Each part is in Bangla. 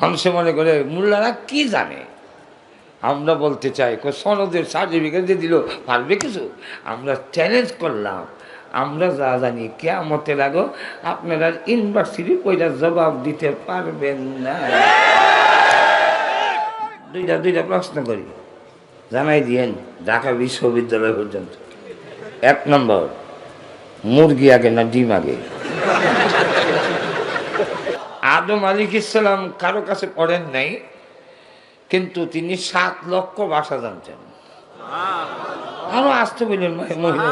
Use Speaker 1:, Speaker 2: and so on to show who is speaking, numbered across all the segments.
Speaker 1: মানুষে মনে করে, মোল্লারা কি জানে? আমরা বলতে চাই সনদের সার্টিফিকেট দিয়ে দিল, পারবে কিছু? আমরা চ্যালেঞ্জ করলাম, আমরা যা জানি কেমতে লাগো আপনারা ইউনিভার্সিটি ওইটা জবাব দিতে পারবেন না। দুইটা দুইটা প্রশ্ন করি। জানাই দিয়েন, ঢাকা বিশ্ববিদ্যালয় পর্যন্ত। এক নম্বর, মুরগি আগে না ডিম আগে? আদম আলিক ইসলাম কারও কাছে পড়েন নাই, কিন্তু তিনি সাত লক্ষ ভাষা জানতেন। আরও আসতে বললেন মহিলা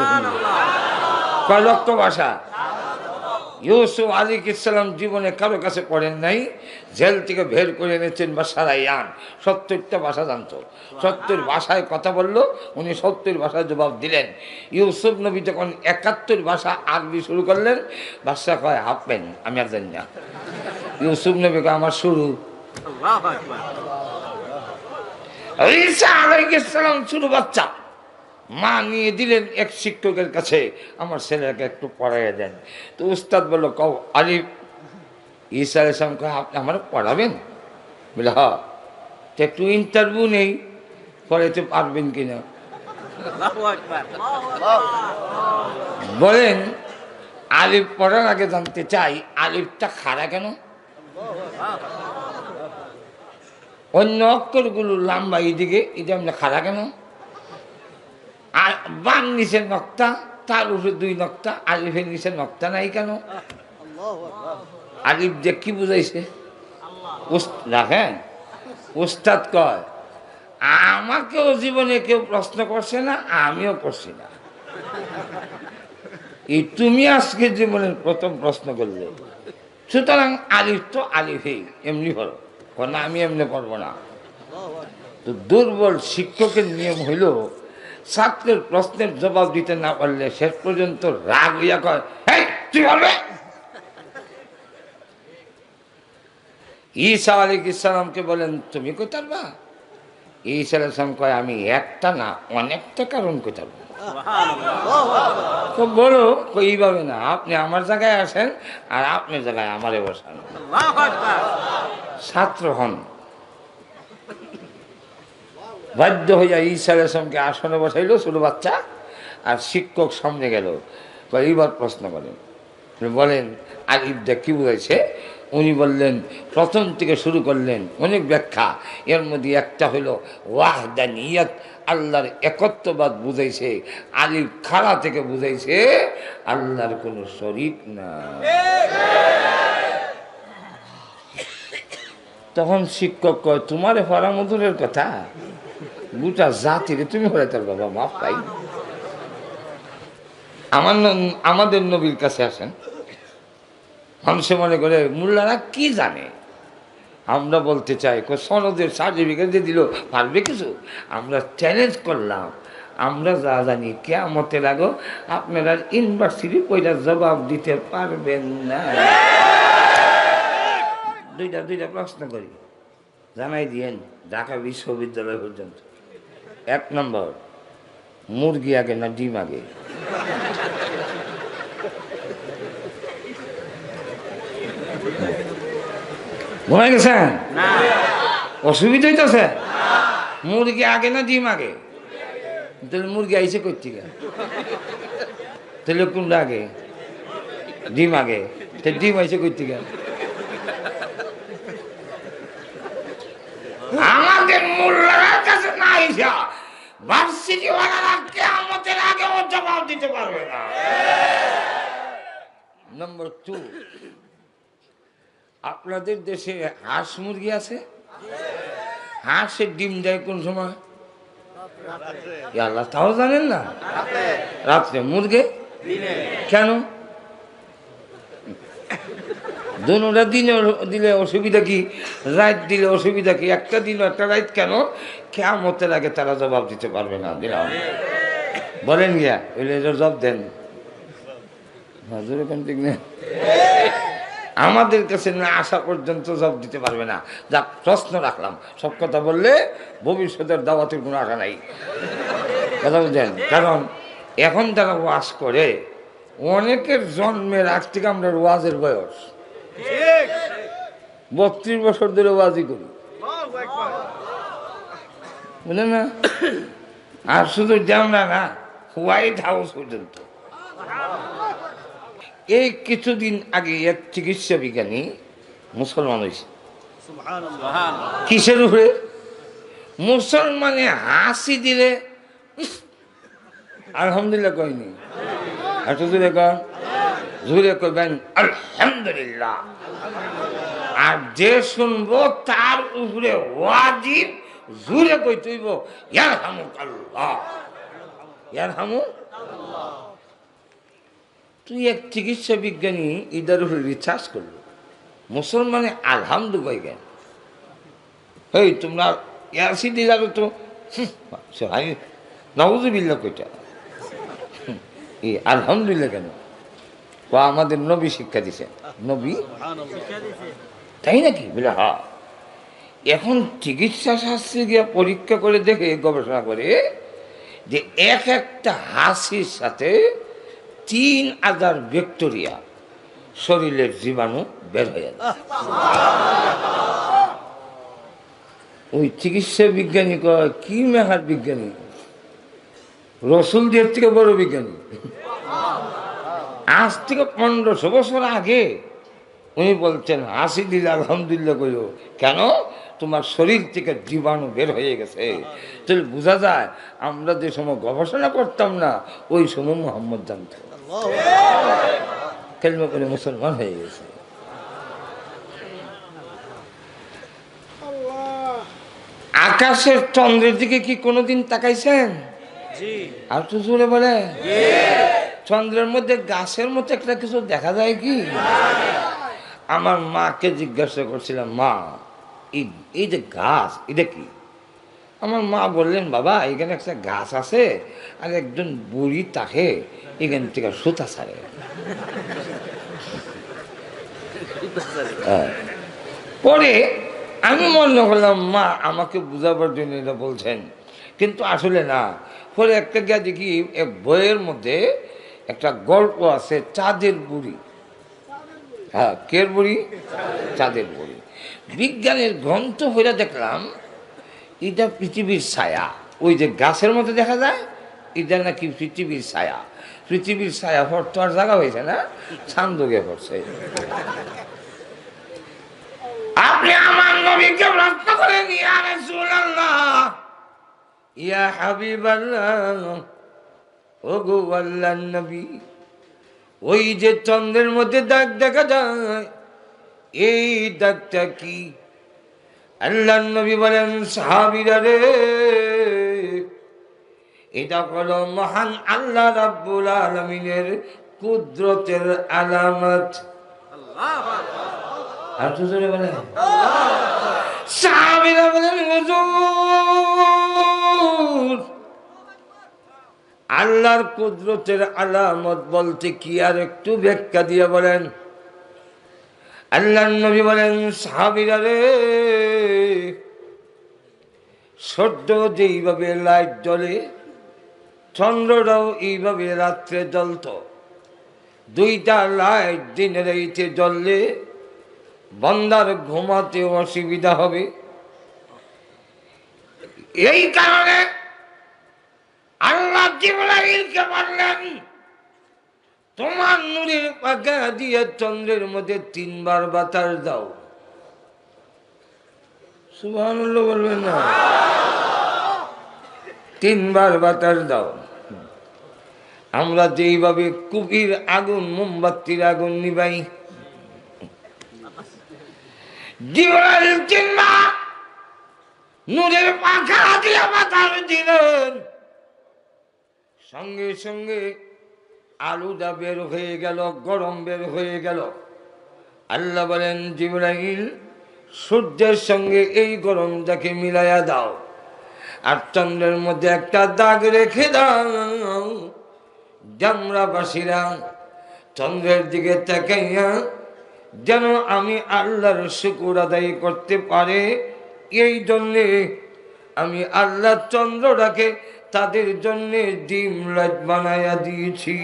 Speaker 1: কয় লক্ষ ভাষা? ইউসুফ আলিক ইসলাম জীবনে কারও কাছে পড়েন নাই, জেল থেকে বের করে এনেছেন বা সারাইয়ান। সত্তরটা ভাষা জানত। সত্তর ভাষায় কথা বলল, উনি সত্তর ভাষায় জবাব দিলেন। ইউসুফ নবী যখন একাত্তর ভাষা আরবি শুরু করলেন, ভাষা কয় হাফবেন আমি আর জানি না। ইউসুফ নবীকে আমার শুরু। ঈসা ছোট বাচ্চা। মা নিয়ে দিলেন এক শিক্ষকের কাছে আমার ছেলেকে একটু পড়াইয়া দেন। তো উস্তাদ বলল কও আলিফ ঈসা আলাইসলাম কয় আপনি আমার পড়াবেন? বলে হ তো একটু ইন্টারভিউ নেই পড়াইতে পারবেন কিনা। বলেন আলিফ পড়ার আগে জানতে চাই আলিফটা খাড়া কেন? অন্য অক্ষরগুলো লম্বা এইদিকে এটা আমরা খাড়া কেন? আর বান নিচের নক্তা, তার উপরে দুই নক্তা আলিফের নিচে নক্তা নাই কেন? আলিফ যে কি বুঝাইছে? দেখেন, উস্তাদ কয়, আমাকেও জীবনে কেউ প্রশ্ন করছে না, আমিও করছি না। এই তুমি আজকে জীবনের প্রথম প্রশ্ন করলে। সুতরাং আলিফ তো আলিফেই এমনি পড়ো না আমি এমনি পড়ব না। তো দুর্বল শিক্ষকের নিয়ম হইল ছাত্রের প্রশ্নের জবাব দিতে না পারলে শেষ পর্যন্ত রাগ হইয়া কয় "হেই, তুই বলবে ঈসা আলী ইসলামকে বলেন তুমি কোথার বা ঈসা আলী কয় আমি একটা না অনেকটা কারণ কোথার তো বলো এইভাবে না। আপনি আমার জায়গায় আসেন আর আপনার জায়গায় আমারে বসান। ছাত্র হন। বাধ্য হইয়া ঈসা আলাইসলামকে আসনে বসাইলো ছোটো বাচ্চা আর শিক্ষক সামনে গেল। এইবার প্রশ্ন করেন। বলেন বলেন আলিফদা কি বুঝাইছে? উনি বললেন, প্রথম থেকে শুরু করলেন, অনেক ব্যাখ্যা। এর মধ্যে একটা হলো ওয়াহদানিয়াত, আল্লাহর একত্ববাদ বুঝাইছে, আলিফ খাড়া থেকে বুঝাইছে, আল্লাহর কোনো শরিক না তখন শিক্ষক কয়, তোমার ফরামধুরের কথা? গোটা জাতিরে তুমি হলে তার বাবা মাপ পাই। আমার আমাদের নবীর কাছে আসেন। মানুষে মনে করে, মোল্লারা কি জানে? আমরা বলতে চাই সনদের সার্টিফিকেট দিয়ে দিল, পারবে কিছু? আমরা চ্যালেঞ্জ করলাম, আমরা যা জানি কেমতে লাগো আপনারা ইউনিভার্সিটি ওইটা জবাব দিতে পারবেন না। দুইটা দুইটা প্রশ্ন করি। জানাই দিয়েন, ঢাকা বিশ্ববিদ্যালয় পর্যন্ত। এক নম্বর, মুরগি আগে না ডিম আগে? ঘুমাই গেছেন অসুবিধা হইতেছে? মুরগি আগে না ডিম আগে? তাহলে মুরগি আইসে করছি তাহলে কোনটা আগে? ডিম আগে? তো ডিম আইসে করছি আমাদের মোল্লার কাছে না আইসা ভার্সিটি ওয়ালারা কেয়ামতের আগে ও জবাব দিতে পারবে না। নম্বর টু আপনাদের দেশে হাঁস মুরগি আছে? হাঁসের ডিম দেয় কোন সময়? আল্লাহ তাও জানেন না? রাত্রে মুরগে? কেন? দুটা দিনে দিলে অসুবিধা কি? রাত দিলে অসুবিধা কি? একটা দিন একটা রাত কেন? কেমতের আগে তারা জবাব দিতে পারবে না বলেন গিয়া ওইলে জবাব দেন। হাজুর এখান ঠিক না আমাদের কাছে না আসা পর্যন্ত জবাব দিতে পারবে না। যা প্রশ্ন রাখলাম। সব কথা বললে ভবিষ্যতের দাওয়াতের কোনো আশা নাই। কথা বুঝলেন? কারণ এখন তারা ওয়াজ করে, অনেকের জন্মের আগ থেকে আমরা ওয়াজের বয়স। বত্রিশ বছর ধরে ওয়াজি করি। বুঝলেন না? আর শুধু জানা না, হোয়াইট হাউস পর্যন্ত। এই কিছুদিন আগে এক চিকিৎসা বিজ্ঞানী মুসলমান হয়েছে। কিসের উপরে? মুসলমানে হাসি দিলে আলহামদুলিল্লাহ কয়নি। এত জোরে কন জোরে কইবেন আলহামদুলিল্লাহ। আর যে শুনব তার উপরে ওয়াজিব জোরে কই তুইব ইয়ার হামুক আল্লাহ ইয়ার হামু তুই এক চিকিৎসা বিজ্ঞানী ইদার উপরে রিসার্চ করল। মুসলমানে আলহামদু গেল এই তোমরা ইয়াসি দিলারও তো? আমি নবজুবিল্লা কইটা। এই আলহামদুলিল্লাহ কেন বা আমাদের নবী শিক্ষা দিছে। নবী? তাই নাকি? বলে, হা। এখন চিকিৎসা শাস্ত্রে গিয়ে পরীক্ষা করে দেখে গবেষণা করে যে এক একটা হাসির সাথে তিন হাজার ব্যাকটেরিয়া শরীরের জীবাণু বের হয়ে যায় ওই চিকিৎসা বিজ্ঞানী কয়, কি মেহার বিজ্ঞানী? রসুল দিয়ে থেকে বড় বিজ্ঞানী। আজ থেকে পনেরোশো বছর আগে উনি বলছেন হাসি দিলে আলহামদুলিল্লাহ কেন? তোমার শরীর থেকে জীবাণু বের হয়ে গেছে। তাহলে বোঝা যায় আমরা যে সময় গবেষণা করতাম না ওই সময় মোহাম্মদ জানত। কেলমা করে মুসলমান হয়ে গেছে। আকাশের চন্দ্রের দিকে কি কোনোদিন তাকাইছেন? আর তো জোরে বলে। চন্দ্রের মধ্যে গাছের মতো একটা কিছু দেখা যায় কি? আমার মাকে জিজ্ঞাসা করছিলাম মা এই এই যে গাছ, এটা কি? আমার মা বললেন, বাবা, এখানে একটা গাছ আছে, আর একজন বুড়ি তাকে এখান থেকে সুতা ছাড়ে। হ্যাঁ। পরে আমি মনে করলাম, মা, আমাকে বুঝাবার জন্য এটা বলছেন। কিন্তু আসলে না, পরে একটা গিয়া দেখি এক বইয়ের মধ্যে একটা গল্প আছে, চাঁদের বুড়ি। হ্যাঁ কের বুড়ি? চাঁদের বড়ি। বিজ্ঞানের গ্রন্থ হইয়া দেখলাম, এটা পৃথিবীর ছায়া। ওই যে গাছের মধ্যে দেখা যায়, এটা নাকি পৃথিবীর ছায়া। পৃথিবীর ছায়া পড়তো আর জায়গা হয়েছে না? ছান্দকে পড়ছে আপনি আমার নবীকে প্রশ্ন করেন ইয়া রাসূলুল্লাহ। ইয়া হাবিবাল্লাহ ও গো আল্লাহর নবী। ওই যে চন্দ্রের মধ্যে দাগ দেখা যায়, এই দাগটা কি? আল্লাহ নবী বলেন, সাহাবিরা রে, এটা হলো মহান আল্লাহ রাব্বুল আলমিনের কুদরতের আলামত। আর তো জোরে বলে সাহাবিরা বলেন, হুজুর আল্লাহর কুদরতের আলামত বলতে কি আর একটু ব্যাখ্যা দিয়ে বলেন? আল্লাহ নবী বলেন, সাহাবিরা সদ্য যেইভাবে লাইট জ্বলে, চন্দ্রটাও এইভাবে রাত্রে জ্বলত। দুইটা লাইট দিনের এইতে জ্বললে বন্দার ঘুমাতে অসুবিধা হবে। এই কারণে আল্লাহ জিবরাইলকে বললেন, তোমার নূরের পাকা দিয়ে চন্দ্রের মধ্যে তিনবার বাতাস দাও। সুবহানাল্লাহ বলবেন না? তিনবার বাতাস দাও। আমরা যেইভাবে কুপির আগুন, মোমবাতির আগুন নিবাই, জিবরাইল তিনবার নূরের পাখা দিয়ে বাতাস দিলেন। সঙ্গে সঙ্গে আলুদা বের হয়ে গেল, গরম বের হয়ে গেল। আল্লাহ বলেন জিব্রাহিল সূর্যের সঙ্গে এই গরমটাকে মিলাইয়া দাও। আর চন্দ্রের মধ্যে একটা দাগ রেখে দাও। জামরাবাসীরা চন্দ্রের দিকে তাকাইয়া, যেন আমি আল্লাহর শুকুর আদায় করতে পারে, এই জন্যে আমি আল্লাহ চন্দ্রটাকে তাদের জন্য ডিম লাইট বানাইয়া দিয়েছি।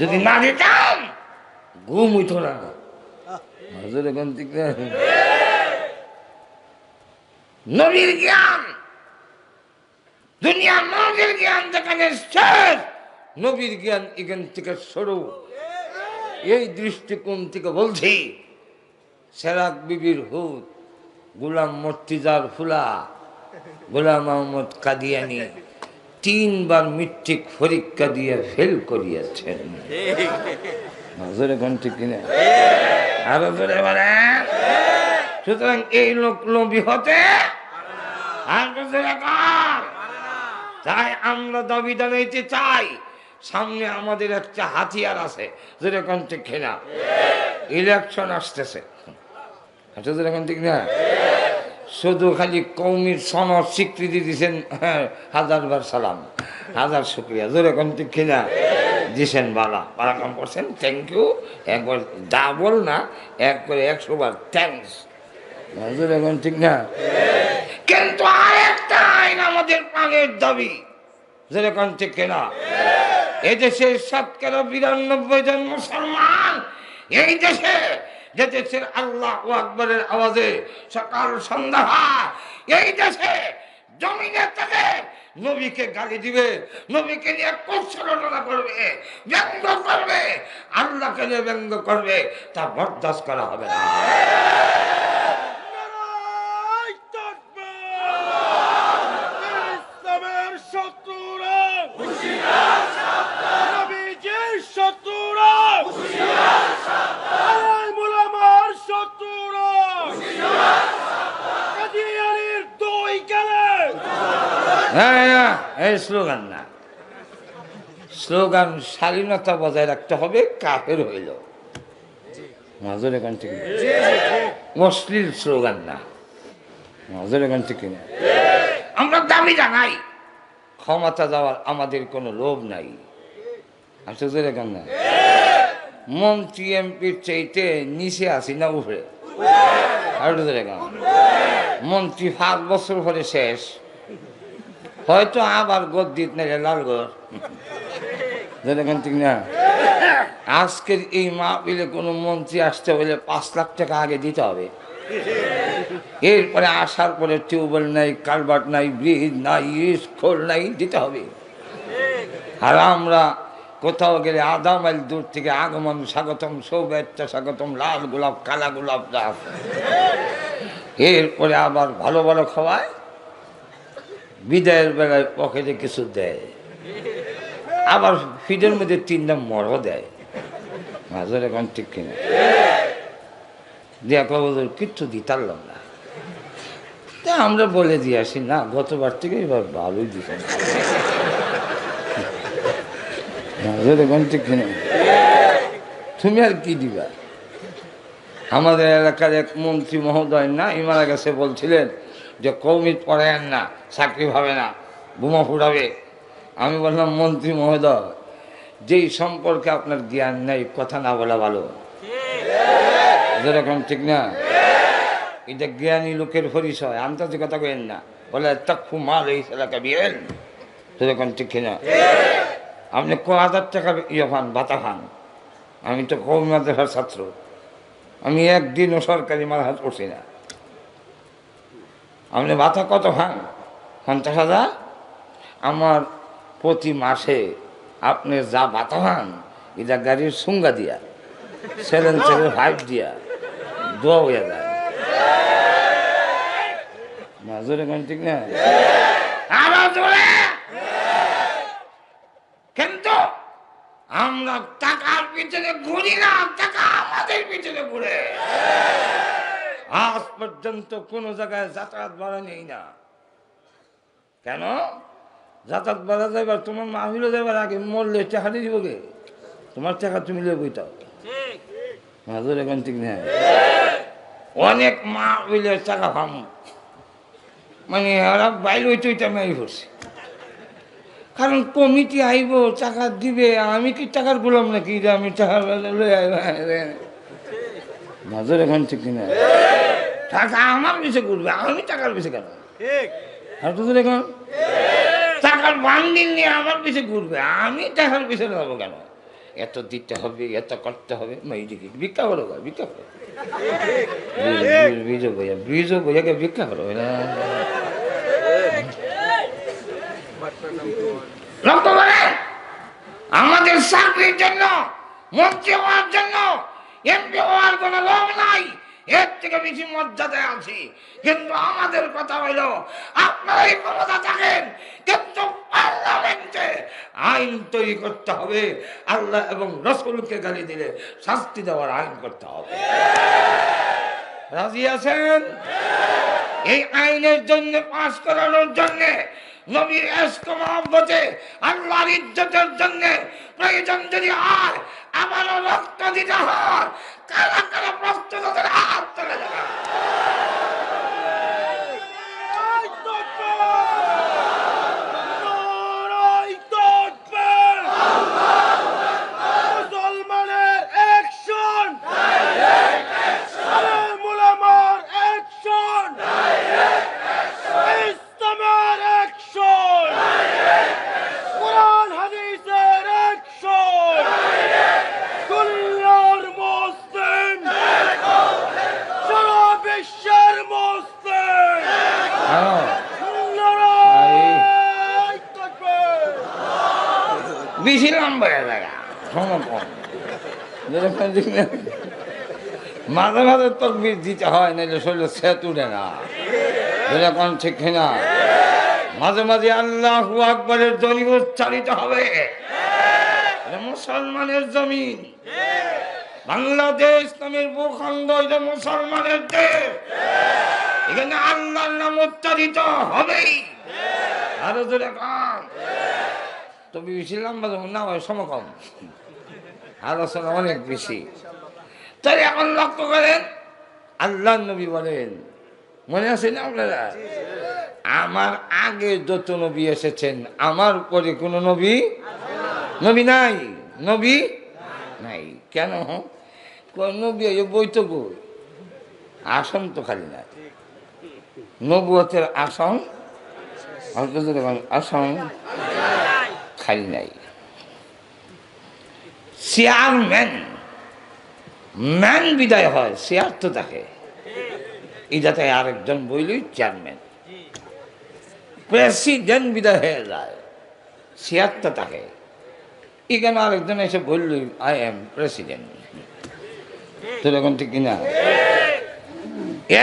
Speaker 1: যদি না দিতাম, ঘুম হইতো না দুনিয়া জ্ঞান নবীর জ্ঞান থেকে এই দৃষ্টিকোণ থেকে সেরাক বিবির হুদ গুলাম মর্তিজার ফুলা, গোলাম মোহাম্মদ কাদিয়ানি তিনবার মিট্রিক পরীক্ষা দিয়ে ফেল করিয়াছেন। জোরে সুতরাং এই লোক নবী হতে তাই আমরা দাবি জানাইতে চাই, সামনে আমাদের একটা হাতিয়ার আছে যেরকম ঠিক কিনা ইলেকশন আসতেছে। যেরকম ঠিক না? শুধু খালি কৌমির সনদ স্বীকৃতি দিছেন হ্যাঁ, হাজারবার সালাম। হাজার শুক্রিয়া। যেরকম ঠিক কিনা? দিছেন বালা। বালাকাম করছেন থ্যাংক ইউ একবার ডাবল না এক করে একশো বার থ্যাংকস যেরকম ঠিক না? কিন্তু আরেকটা আইন আমাদের প্রাণের দাবি। যেরকম ঠিক কিনা? এই দেশে শতকরা বিরানব্বই জন মুসলমান। এই দেশে যে দেশের আল্লাহ আকবরের আওয়াজে সকাল সন্ধ্যা এই দেশে জমিনের থেকে নবীকে গালি দিবে, নবীকে নিয়ে কৌশলনা করবে, ব্যঙ্গ করবে, আল্লাহকে নিয়ে ব্যঙ্গ করবে, তা বরদাস্ত করা হবে না
Speaker 2: নারায় তাকবীর! ইসলামের শত্রুরা নবীজির শত্রুরা আলেম উলামার শত্রুরা কাদিয়ানির দুই গেলে
Speaker 1: হ্যাঁ হ্যাঁ, এই স্লোগান না। স্লোগান শালীনতা বজায় রাখতে হবে কাফের হইল। মাজর এখান থেকে অশ্লীল স্লোগান না। মাজর এখান থেকে না আমরা দাবি জানাই ক্ষমতা দেওয়ার আমাদের কোনো লোভ নাই। আসলে এখান না। মন্ত্রী এমপির চাইতে নিচে আসি না উপরে? আর এখান মন্ত্রী পাঁচ বছর পরে শেষ। হয়তো আবার গদ্দিত নেই লালগড়। যেরকম ঠিক না? আজকের এই মাহফিলে কোনো মন্ত্রী আসতে হলে পাঁচ লাখ টাকা আগে দিতে হবে। এরপরে আসার পরে টিউবওয়েল নাই, কালভার্ট নাই, ব্রিজ নাই, স্কুল নাই, দিতে হবে। আর আমরা কোথাও গেলে আধা মাইল দূর থেকে আগমন, স্বাগতম সৌবেচ্ছা স্বাগতম, লাল গোলাপ, কালা গোলাপ এরপরে আবার ভালো ভালো খাওয়ায়। বিদায়ের বেলায় পকেটে কিছু দেয়। আবার ফিডের মধ্যে তিনটা মরও দেয়। মাঝের এখন ঠিক কিনা। দিয়া কবর কিচ্ছু দিতারলাম না। তা আমরা বলে দিয়ে আসি, না, গতবার থেকে এবার ভালোই দিতাম। মাঝের এখন ঠিক কিনা। তুমি আর কি দিবা? আমাদের এলাকার এক মন্ত্রী মহোদয় না ইমারা গেছে বলছিলেন যে কৌমিত পড়ায়েন না, চাকরি হবে না, বোমা ফুটাবে। আমি বললাম, মন্ত্রী মহোদয়, যেই সম্পর্কে আপনার জ্ঞান নেই, কথা না বলা ভালো। যেরকম ঠিক না? এটা জ্ঞানী লোকের পরিচয় আন্তাজে কথা কেন না। বলে তক্ষু মাল এই এলাকা বিয়েন। সেরকম ঠিক কিনা আপনি ক হাজার টাকা ইয়ে পান, ভাতা খান আমি তো কৌমি ছাত্র। আমি একদিনও সরকারি মার হাত করছি না। আপনি ভাতা কত খান পঞ্চাশ হাজার? আমার প্রতি মাসে আপনি যা ভাতা খান এটা গাড়ির সুঙ্গা দিয়া, সেভেন সেভেন ফাইভ দিয়া, দোয়া হয়ে যায়। মাজরে কোন ঠিক না? কিন্তু আমরা টাকার পিছনে ঘুরি না, টাকা আমাদের পিছনে ঘুরে। আজ পর্যন্ত কোনো জায়গায় যাতায়াত ভাড়া নেই না। কেন? যাতায়াত ভাড়া যাইবার তোমার মা মাহিলে যাইবার আগে মরলে টাকা দিব গে তোমার টাকা তুমি লেবই তাও মাঝুর এখন ঠিক না অনেক মা হইলে টাকা পাম। মানে ওরা বাইরে হইতে হইতে আমি পড়ছি। কারণ কমিটি আইব টাকা দিবে আমি কি টাকার গুলাম নাকি? আমি টাকা লই আইব মাঝের এখন ঠিক কিনা টাকা আমার পিছে ঘুরবে আমি টাকার পিছে কেন? এখন টাকার বান্ডিল নিয়ে আমার পিছে ঘুরবে আমি টাকার পিছনে যাব কেন? এত দিতে হবে এত করতে হবে মেয়েদিকে ভিক্ষা করো ভিক্ষা করো। ব্রিজ বইয়া ব্রিজ বইয়াকে ভিক্ষা করো লক্ষ্য করেন আমাদের চাকরির জন্য মন্ত্রী হওয়ার জন্য এমপি হওয়ার কোনো লোক নাই। এর থেকে বেশি মর্যাদায় আছি। কিন্তু আমাদের কথা হইল আপনারাই ক্ষমতা থাকেন, কিন্তু পার্লামেন্টে আইন তৈরি করতে হবে, আল্লাহ এবং রসুলকে গালি দিলে শাস্তি দেওয়ার আইন করতে হবে। রাজি আছেন? এই আইনের জন্য পাশ করানোর জন্য, নবীর এস্ক মহব্বতে আল্লাহর ইজ্জতের জন্য প্রয়োজন যদি হয় আমারও রক্ত দিতে হয়। কারা কারা প্রস্তুত হাত তুলে দেবে
Speaker 2: এই তকবীর! নারায়ে তকবীর! মুসলমানের অ্যাকশন আলেমুল আমার অ্যাকশন ইসলামের অ্যাকশন কোরআন হাদিসের অ্যাকশন দুনিয়ার মুসলিম সারা বিশ্বের মুসলিম
Speaker 1: হ্যাঁ,
Speaker 2: নারায়ে তাকবীর
Speaker 1: লম্বা জায়গা সমকম যেরকম মাঝে মাঝে তকবির দিতে হয় নাহলে শরীরে সেত উঠে না। যেরকম ঠিক না মাঝে মাঝে আল্লাহ আকবরের ধ্বনি উচ্চারিত হবে। মুসলমানের জমিন। বাংলাদেশ নামের ভূখণ্ড এটা মুসলমানের দেশ। এখানে আল্লাহর নাম উচ্চারিত হবেই। আরও জোরে তবে বেশি লম্বা যখন না হয় সমকম আলোচনা অনেক বেশি। তাই এখন লক্ষ্য করেন আল্লাহ নবী বলেন, মনে আছে না আপনারা? আমার আগে যত নবী এসেছেন, আমার পরে কোনো নবী নবী নাই? নবী নাই। কেন? নবী বই তো আসন তো খালি না নবুয়তের আসন আসন খালি নাই। চেয়ারম্যান ম্যান বিদায় হয় চেয়ার তো থাকে এটাতে আরেকজন বইলই চেয়ারম্যান। প্রেসিডেন্ট বিদায় হয়ে যায় চেয়ার তো থাকে এখানে আরেকজন এসে বললই, আই এম প্রেসিডেন্ট। এখন ঠিক কিনা?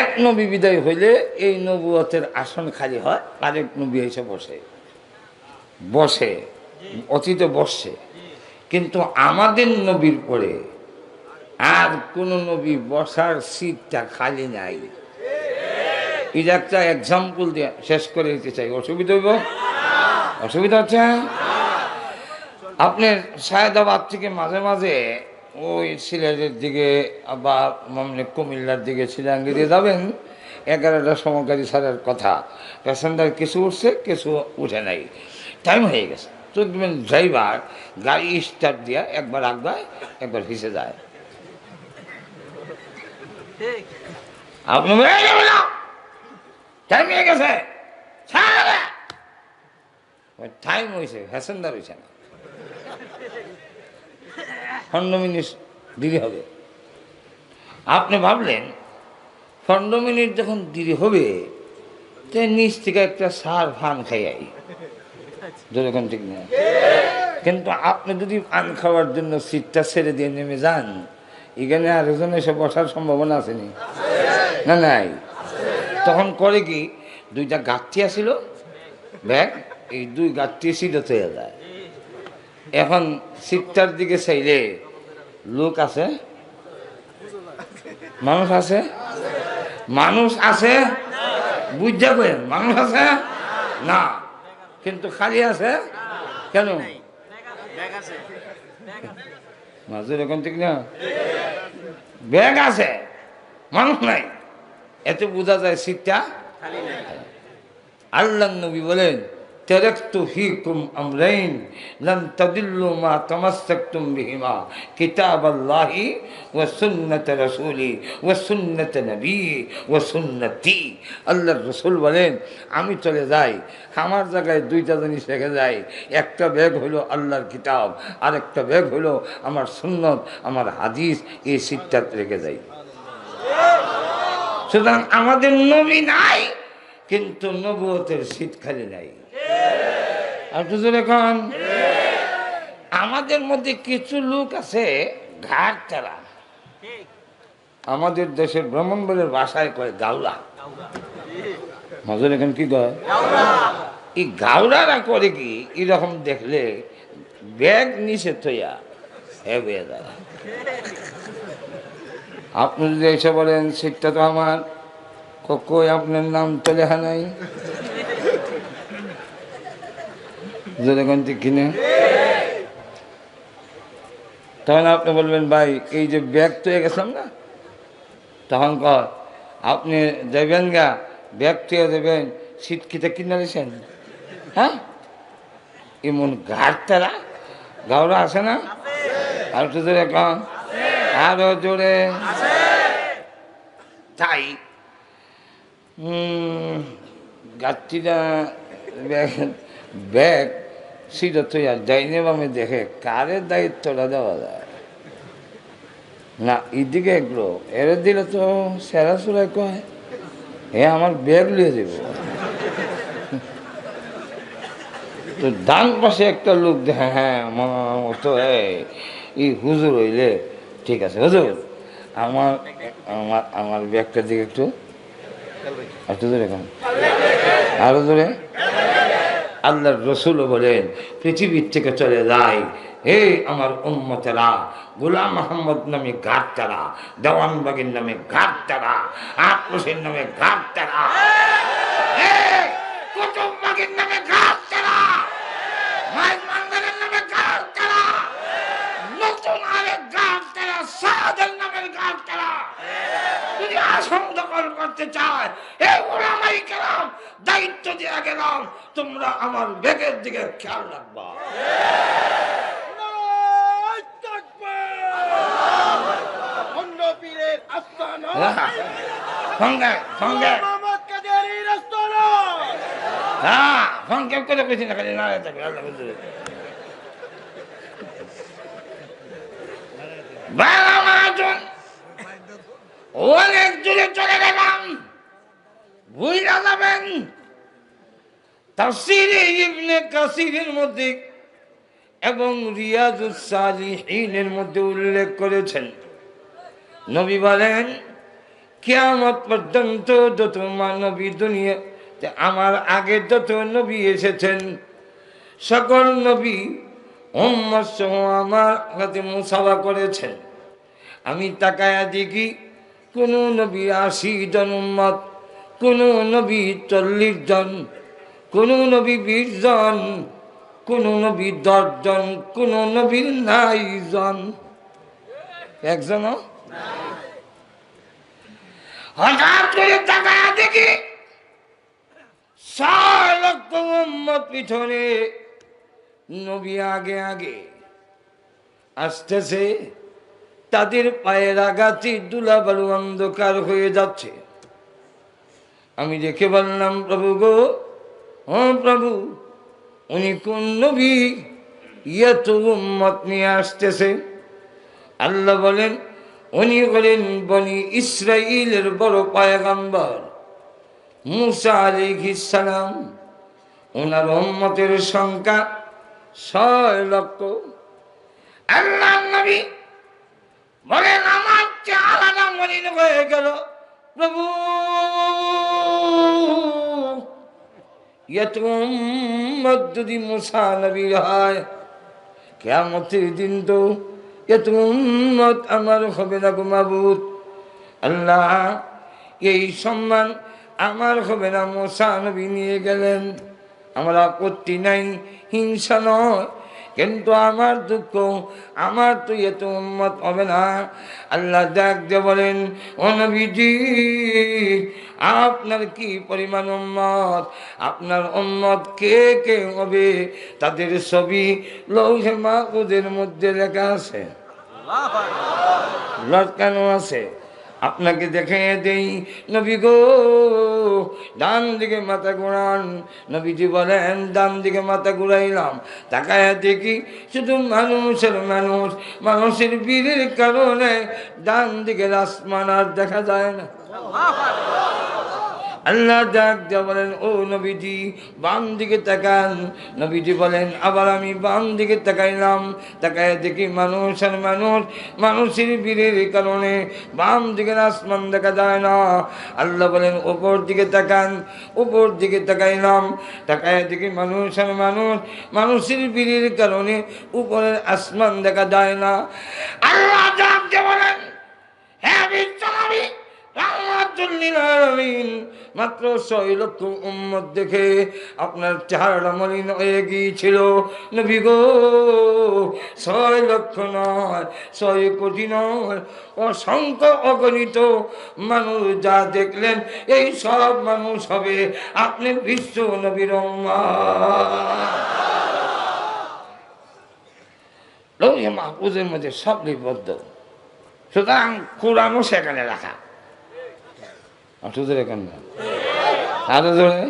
Speaker 1: এক নবী বিদায় হইলে এই নবুয়তের আসন খালি হয়, আরেক নবী এসে বসে। বসে। অতীতে বসছে। কিন্তু আমাদের নবীর পরে আর কোন নবী বসার সিটটা খালি নাই। এটা একটা এক্সাম্পল দিয়ে শেষ করে দিতে চাই। অসুবিধা হইব? অসুবিধা হচ্ছে? আপনার সায়দাবাদ থেকে মাঝে মাঝে ওই সিলেটের দিকে বা মানে কুমিল্লার দিকে শিলাঙ্গিরে যাবেন। এগারোটা সমকারী ছাড়ার কথা। প্যাসেঞ্জার কিছু উঠছে কিছু উঠে নাই। টাইম হয়ে গেছে। দেখবেন ড্রাইভার গাড়ি স্টার্ট দিয়া একবার আগবায় একবার হিসে যায়। টাইম হয়ে গেছে! টাইম হয়েছে প্যাসেঞ্জার হয়েছে না। পনেরো মিনিট দেরি হবে। আপনি ভাবলেন, পনেরো মিনিট যখন দেরি হবে, তো নিচ থেকে একটা সার ফান খাই আই ঠিক কিন্তু আপনি যদি পান খাওয়ার জন্য সিটটা ছেড়ে দিয়ে নেমে যান, এখানে আরেকজন এসে বসার সম্ভাবনা আসেনি না? নাই? তখন করে কি, দুইটা গাঠি আসিল, ব্যাগ, এই দুই গাঠি সিটে হয়ে যায়। এখন সিটটার দিকে চাইলে লোক আছে? মানুষ আছে? মানুষ আছে? বুঝতে পেন মানুষ আছে? না। কিন্তু খালি আছে? কেন? মাঝে এরকম ঠিক না? ব্যাগ আছে, মানুষ নাই। এতে বোঝা যায় সিটটা। আল্লাহ নবী বলেন تركت فيكم أمرين لن تضلوا ما تمسكتم بهما كتاب الله وسنة رسولي وسنة نبي وسنتي আল্লাহ রসুল বলেন আমি চলে যাই আমার জায়গায় দুইটা জিনিস রেখে যাই একটা ব্যাগ হলো আল্লাহর কিতাব আর একটা ব্যাগ হলো আমার সুন্নত আমার হাদিস এই সিটটা রেখে যাই সুতরাং আমাদের নবী নাই কিন্তু নবুয়তের শীত খালি নাই আমাদের মধ্যে কিছু লোক আছে ঘাট তারা আমাদের দেশের ব্রাহ্মণবাড়ির ভাষায় কয় গাওলা। মজুর এখন কি কয়? এই গাওড়ারা করে কি? এরকম দেখলে ব্যাগ নিচে থইয়া হে বেয়ে দাঁড়া আপনি যদি এসে বলেন সিটটা তো আমার, কই আপনার নাম তো লেখা নাই যেরকম কিনে। তখন আপনি বলবেন, ভাই, এই যে ব্যাগ তো গেছিলাম না? তখন কর আপনি দেবেন গা, ব্যাগ তুই দেবেন কিতে কিনে দিয়েছেন হ্যাঁ? এমন ঘাট তারা? গাওরা আছে না? আর একটু জোরে কন। আরও জোরে। তাই গাছটিটা ব্যাগ সিটা আর যাইনি বামে দেখে কারে দায়িত্বটা দেওয়া যায়? না, এদিকে এগুলো এর দিলে তো সেরা সুরাই কয়, এ আমার ব্যাগ লিয়ে দেব। তো ডান পাশে একটা লোক দেখে হ্যাঁ ও তো এই- হুজুর হইলে ঠিক আছে, হুজুর, আমার আমার আমার ব্যাগটার দিকে একটু একটু ধরে এখন আরও ধরে আল্লাহর রসুলও বলেন, পৃথিবীর থেকে চলে যায়, হে আমার উম্মতেরা, গোলাম মোহাম্মদ নামে ঘাট তারা দেওয়ানবাগের নামে ঘাট তারা আক্রোশের নামে ঘাট তারা কুটুম্বাগের নামে ঘাট তারা আসন দখল করতে চায়। এই ওলামাই কেরাম দায়িত্ব দিয়ে গেলাম তোমরা আমার বেগের দিকে খেয়াল রাখবা। সঙ্গে সঙ্গে
Speaker 2: মোহাম্মদ কাদেরীর আস্তানা।
Speaker 1: হ্যাঁ সংক্ষেপ করে না খালি না থাকবে আল্লাহ বুঝবে বাংলা মহাজন অনেক দূরে চলে গেলাম। ভুইলা যাবেন? তাফসিরে ইবনে মধ্যে এবং রিয়াজুস সালিহিনের মধ্যে উল্লেখ করেছেন। নবী বলেন, কিয়ামত পর্যন্ত যত মানবী দুনিয়া আমার আগে যত নবী এসেছেন, সকল নবী উম্মত সহ আমার হাতে মুসাফা করেছেন। আমি তাকায়া দেখি কোনো নবী আশি জন উম্মত, কোনো নবী চল্লিশ জন, কোনো নবী বিশ জন, কোনো নবী দশ জন, কোনো নবীর নাই জন। একজনও হঠাৎ করে তাকায়া দেখি পিছনে নবী আগে আগে আসতেছে। তাদের পায়ের আঘাতে দুলাবালু অন্ধকার হয়ে যাচ্ছে। আমি দেখে বললাম, প্রভু গো, ও প্রভু, উনি কোন নবী? ইয়ত উম্মত নিয়ে আসতেছে। আল্লাহ বলেন, উনি হলেন বনি ইসরাইলের বড় পায়গাম্বর, মুসা সালাম। ওনার উম্মতের সংখ্যা ছয় লক্ষ। আল্লাহ নবী বলেন আমার আলাদা মলিন হয়ে গেল। প্রভু যদি মুসা নবীর হয়। কেমতের দিন তো এত উম্মত আমার হবে না গো মাবুদ। আল্লাহ, এই সম্মান আমার হবে না মোসা নবী নিয়ে গেলেন। আমরা আপত্তি নাই, হিংসা নয়। কিন্তু আমার দুঃখ আমার তো এত উম্মত হবে না। আল্লাহ দিয়ে বলেন ও নবীজি আপনার কি পরিমাণ উম্মত? আপনার উম্মত কে কে হবে? তাদের ছবি লৌহে মাহুদের মধ্যে লেখা আছে। লটকানো আছে। আপনাকে দেখে দেই নবী গো। ডান দিকে মাথা ঘুরান। নবীজি বলেন, ডান দিকে মাথা ঘুরাইলাম। তাকায় দেখি শুধু মানুষের মানুষ। মানুষের বীরের কারণে ডান দিকে আসমান আর দেখা যায় না। আল্লাহ বলেন, ও নবীজি, বাম দিকে তাকান। নবীজি বলেন, আবার আমি বাম দিকে তাকাইলাম। তাকায় দেখি মানুষ আর মানুষ, মানুষের বীরের কারণে বাম দিকে আসমান দেখা যায় না। আল্লাহ বলেন ওপর দিকে তাকান, উপর দিকে তাকাইলাম। তাকায় দেখি মানুষ আর মানুষ, মানুষের বীরের কারণে উপরের আসমান দেখা যায় না। আল্লাহ বলেন হ্যাঁ মাত্র ছয় লক্ষ উম্মত দেখে আপনার চেহারা মলিন হয়ে গিয়েছিল। নবী গো, ছয় লক্ষ নয়, ছয় কোটি নয়। অসংখ্য অগণিত মানুষ যা দেখলেন, এই সব মানুষ হবে আপনি বিশ্ব নবীর মাহফুজের মধ্যে সব লিপিবদ্ধ। সুতরাং কোরআনও সেখানে রাখা। অথচ এখন না আরও ধরে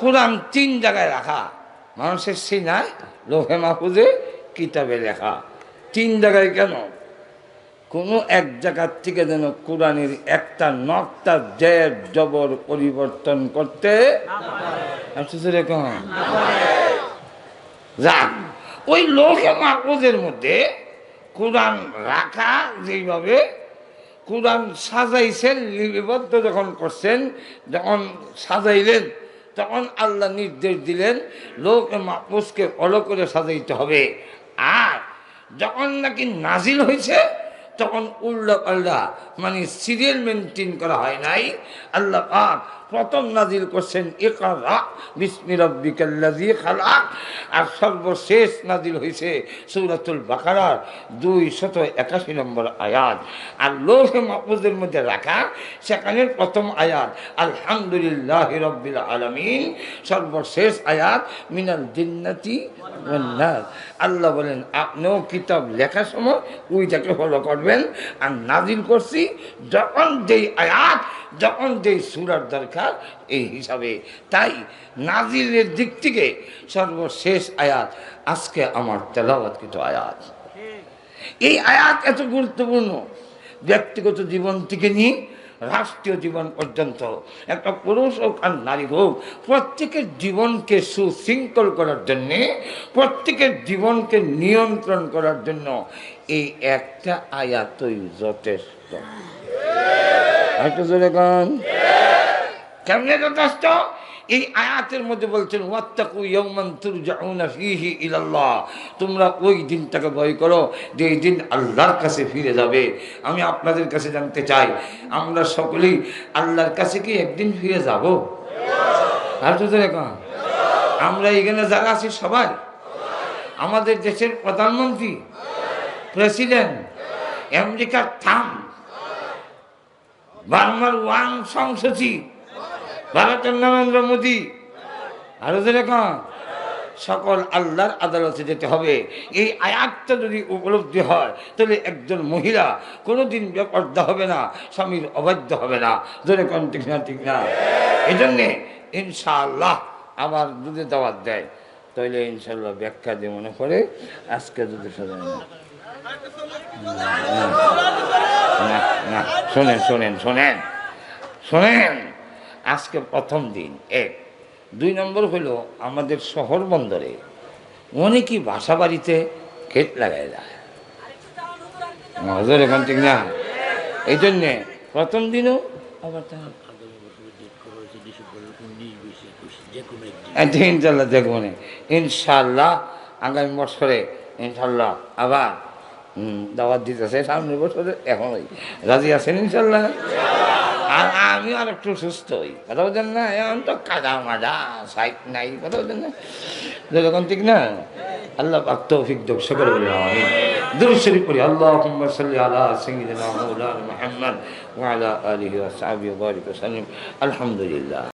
Speaker 1: কোরআন তিন জায়গায় রাখা। মানুষের সিনায় লোহে মাহফুজে, কিতাবে লেখা। তিন জায়গায় কেন? কোনো এক জায়গার থেকে যেন কোরআনের একটা নকটা জের, জবর পরিবর্তন করতে যাক, ওই লোহে মাহফুজের মধ্যে কোরআন রাখা যেইভাবে কোরআন সাজাইছেন, লিপিবদ্ধ যখন করছেন, যখন সাজাইলেন, তখন আল্লাহ নির্দেশ দিলেন, লোক মাহফুজকে অলো করে সাজাইতে হবে। আর যখন নাকি নাজিল হয়েছে তখন উল্লাহ আল্লাহ মানে সিরিয়াল মেনটেন করা হয় নাই। আল্লাহ পাক প্রথম নাজিল করছেন, ইকরা বিসমি খালাক। আর সর্বশেষ নাজিল হয়েছে সূরাতুল বাকারার দুই শত একাশি নম্বর আয়াত। আর লোহে মাহফুজের মধ্যে রাখা সেখানের প্রথম আয়াত, আলহামদুলিল্লাহ রব্বিল আলামিন। সর্বশেষ আয়াত, মিনাল জিন্নাতি। আল্লাহ বলেন আপনিও কিতাব লেখার সময় ওইটাকে ফলো করবেন। আর নাজিল করছি যখন যেই আয়াত যখন যেই সুরার দরকার এই হিসাবে। তাই নাজিলের দিক থেকে সর্বশেষ আয়াত আজকে আমার তেলাওয়াতকৃত আয়াত। এই আয়াত এত গুরুত্বপূর্ণ ব্যক্তিগত জীবন থেকে নিয়ে রাষ্ট্রীয় জীবন পর্যন্ত। একটা পুরুষ হোক আর নারী হোক, প্রত্যেকের জীবনকে সুশৃঙ্খল করার জন্যে, প্রত্যেকের জীবনকে নিয়ন্ত্রণ করার জন্য এই একটা আয়াতই যথেষ্ট। কেমনে যথেষ্ট? এই আয়াতের মধ্যে বলছেন ইলাল্লাহ। তোমরা ওই দিনটাকে ভয় করো যে এই দিন আল্লাহর কাছে ফিরে যাবে। আমি আপনাদের কাছে জানতে চাই, আমরা সকলেই আল্লাহর কাছে কি একদিন ফিরে যাব? আর তো আমরা এখানে যারা আছি সবাই, আমাদের দেশের প্রধানমন্ত্রী, প্রেসিডেন্ট, আমেরিকার থাম, বার্মার ওয়াং সংসচিব ভারতের নরেন্দ্র মোদী। আরও যেরকম সকল আল্লাহর আদালতে যেতে হবে। এই আয়াতটা যদি উপলব্ধি হয়, তাহলে একজন মহিলা কোনোদিন বেপর্দা হবে না, স্বামীর অবাধ্য হবে না। ধরে কোন ঠিক না ঠিক না? এই জন্যে ইনশাআল্লাহ আবার দুধে দাওয়াত দেয়। তাহলে ইনশাল্লাহ ব্যাখ্যা দিয়ে মনে করে আজকে দুধে সাজায় শোনেন শোনেন শোনেন শোনেন। আজকে প্রথম দিন এক। দুই নম্বর হলো আমাদের শহর বন্দরে অনেকই বাসা বাড়িতে ক্ষেত লাগাই এখন ঠিক না। এই জন্যে প্রথম দিনও আবার আচ্ছা, ইনশাল্লাহ দেখব না। ইনশাল্লাহ আগামী বছরে ইনশাল্লাহ আবার দাওয়াত দিতেছে সামনের বছরে এখন ওই রাজি আছেন ইনশাল্লাহ আমি আর একটু সুস্থ হই কথা বলছেন না? এখন তো কাদা মাদা, সাইট নাই, কথা বলছেন না? যেরকম ঠিক না, আল্লাহ পাক তৌফিক দেব, সকলে বলে আমি দুরুদ শরীফ পড়ি, আল্লাহুম্মা সাল্লি আলা সাইয়্যিদিনা মাওলানা মুহাম্মদ ওয়া আলা আলিহি ওয়া সাহবিহি ওয়া বারিক ওয়া সাল্লিম। আলহামদুলিল্লাহ।